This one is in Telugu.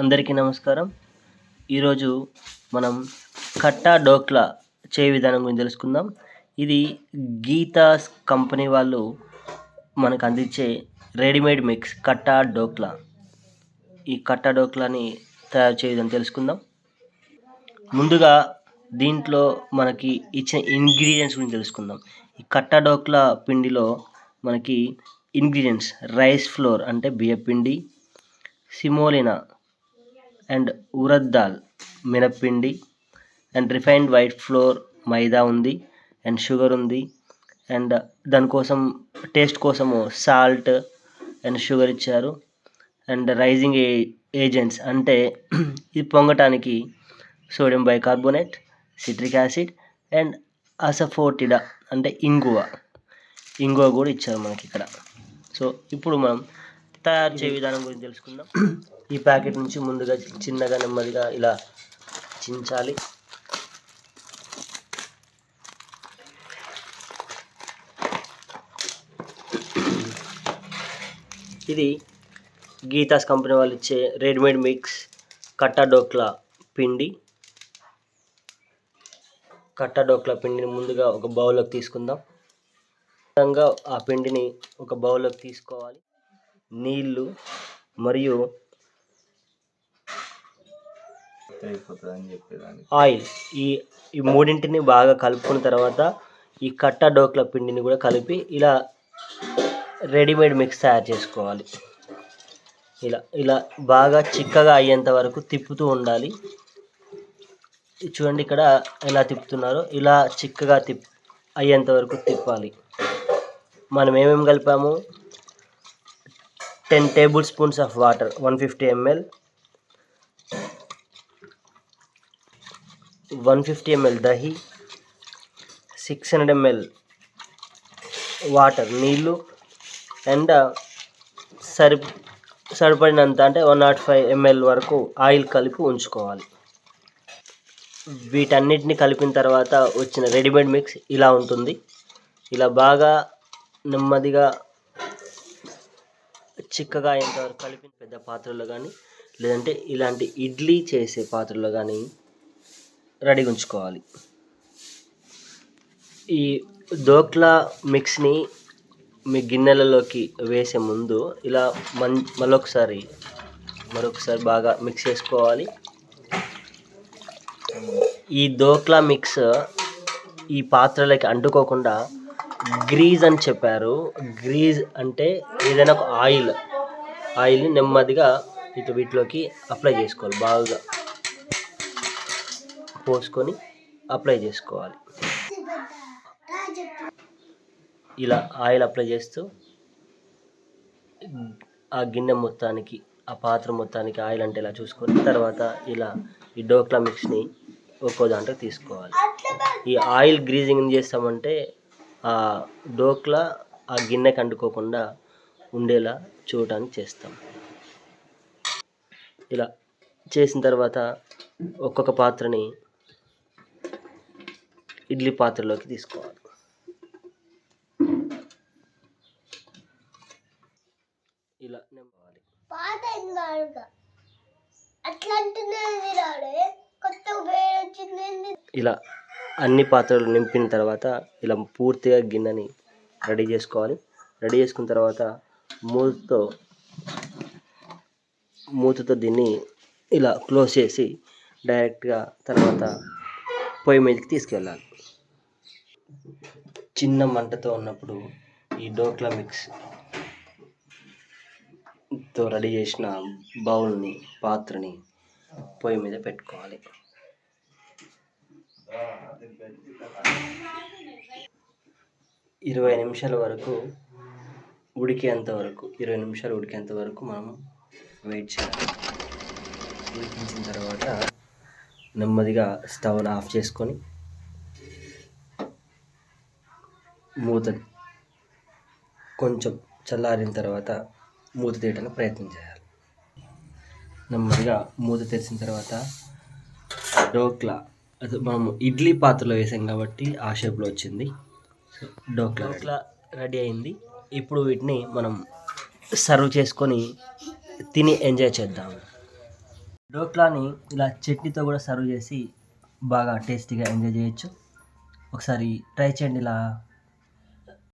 అందరికీ నమస్కారం. ఈరోజు మనం కట్టా డోక్లా చేయ విధానం గురించి తెలుసుకుందాం. ఇది గీతాస్ కంపెనీ వాళ్ళు మనకు అందించే రెడీమేడ్ మిక్స్ కట్టా డోక్లా. ఈ కట్టా డోక్లాని తయారు చేయ విధానం తెలుసుకుందాం. ముందుగా దీంట్లో మనకి ఇచ్చిన ఇంగ్రీడియంట్స్ గురించి తెలుసుకుందాం. ఈ కట్టా డోక్లా పిండిలో మనకి ఇంగ్రీడియంట్స్ రైస్ ఫ్లోర్ అంటే బియ్యపిండి semolina and urad dal మినప్పిండి and refined white flour maida ఉంది అండ్ షుగర్ ఉంది అండ్ దానికోసం టేస్ట్ కోసము సాల్ట్ అండ్ షుగర్ ఇచ్చారు అండ్ రైజింగ్ ఏ ఏజెంట్స్ అంటే ఇది పొంగటానికి sodium bicarbonate citric acid and asafoetida అంటే ఇంగువ. ఇంగువ కూడా ఇచ్చారు మనకి ఇక్కడ. సో ఇప్పుడు మనం తయారు చేయ విధానం గురించి తెలుసుకుందాం. ఈ ప్యాకెట్ నుంచి ముందుగా చిన్నగా నెమ్మదిగా ఇలా చించాలి. ఇది గీతాస్ కంపెనీ వాళ్ళు ఇచ్చే రెడీమేడ్ మిక్స్ కట్టా డోక్లా పిండి. కట్టా డోక్లా పిండిని ముందుగా ఒక బౌల్లోకి తీసుకుందాం. విధంగా ఆ పిండిని ఒక బౌల్లోకి తీసుకోవాలి. నీళ్ళు మరియు ఆయిల్. ఈ ఈ మూడింటిని బాగా కలుపుకున్న తర్వాత ఈ కట్టా డోక్ల పిండిని కూడా కలిపి ఇలా రెడీమేడ్ మిక్స్ తయారు చేసుకోవాలి. ఇలా ఇలా బాగా చిక్కగా అయ్యేంత వరకు తిప్పుతూ ఉండాలి. చూడండి ఇక్కడ ఎలా తిప్పుతున్నారో. ఇలా చిక్కగా తిప్ అయ్యేంత వరకు తిప్పాలి. మనం ఏమేమి కలిపాము? Ten tablespoons of water one fifty ML one fifty ML dahi six hundred ML water నీళ్ళు అండ్ సరి సరిపడినంత అంటే వన్ నాట్ ఫైవ్ ఎంఎల్ వరకు ఆయిల్ కలిపి ఉంచుకోవాలి. వీటన్నిటిని కలిపిన తర్వాత వచ్చిన రెడీమేడ్ మిక్స్ ఇలా ఉంటుంది. ఇలా బాగా నెమ్మదిగా చిక్కగా అయ్యేంతవరకు కలిపి పెద్ద పాత్రలో కానీ లేదంటే ఇలాంటి ఇడ్లీ చేసే పాత్రలో కానీ రెడీ ఉంచుకోవాలి. ఈ దోక్లా మిక్స్ని మీ గిన్నెలలోకి వేసే ముందు ఇలా మన్ మరొకసారి మరొకసారి బాగా మిక్స్ చేసుకోవాలి. ఈ దోక్లా మిక్స్ ఈ పాత్రలకి అంటుకోకుండా గ్రీజ్ అని చెప్పారు. గ్రీజ్ అంటే ఏదైనా ఒక ఆయిల్. ఆయిల్ని నెమ్మదిగా ఇటు వీటిలోకి అప్లై చేసుకోవాలి. బాగా పోసుకొని అప్లై చేసుకోవాలి. ఇలా ఆయిల్ అప్లై చేస్తూ ఆ గిన్నె మొత్తానికి ఆ పాత్ర మొత్తానికి ఆయిల్ అంటే ఇలా చూసుకొని తర్వాత ఇలా ఈ డోక్లా మిక్స్ని ఒక్కో దాంట్లో తీసుకోవాలి. ఈ ఆయిల్ గ్రీజింగ్ ఏం చేస్తామంటే ఆ డోక్లా ఆ గిన్నెకి అంటుకోకుండా ఉండేలా చూడటానికి చేస్తాం. ఇలా చేసిన తర్వాత ఒక్కొక్క పాత్రని ఇడ్లీ పాత్రలోకి తీసుకోవాలి. ఇలా నింపాలి. ఇలా అన్ని పాత్రలు నింపిన తర్వాత ఇలా పూర్తిగా గిన్నెని రెడీ చేసుకోవాలి. రెడీ చేసుకున్న తర్వాత మూతతో మూతతో దీన్ని ఇలా క్లోజ్ చేసి డైరెక్ట్గా తర్వాత పొయ్యి మీదకి తీసుకెళ్ళాలి. చిన్న మంటతో ఉన్నప్పుడు ఈ డోక్లా మిక్స్తో రెడీ చేసిన బౌల్ని పాత్రని పొయ్యి మీద పెట్టుకోవాలి. ఇరవై నిమిషాల వరకు ఉడికేంత వరకు ఇరవై నిమిషాలు ఉడికేంత వరకు మనం వెయిట్ చేయాలి. ఉడికించిన తర్వాత నెమ్మదిగా స్టవ్ని ఆఫ్ చేసుకొని మూత కొంచెం చల్లారిన తర్వాత మూత తీయడానికి ప్రయత్నం చేయాలి. నెమ్మదిగా మూత తెరిచిన తర్వాత డోక్లా అది మనం ఇడ్లీ పాత్రలో వేసాం కాబట్టి ఆ షేప్లో వచ్చింది. సో డోక్లా డోక్లా రెడీ అయింది. ఇప్పుడు వీటిని మనం సర్వ్ చేసుకొని తిని ఎంజాయ్ చేద్దాం. డోక్లాని ఇలా చట్నీతో కూడా సర్వ్ చేసి బాగా టేస్టీగా ఎంజాయ్ చేయొచ్చు. ఒకసారి ట్రై చేయండి ఇలా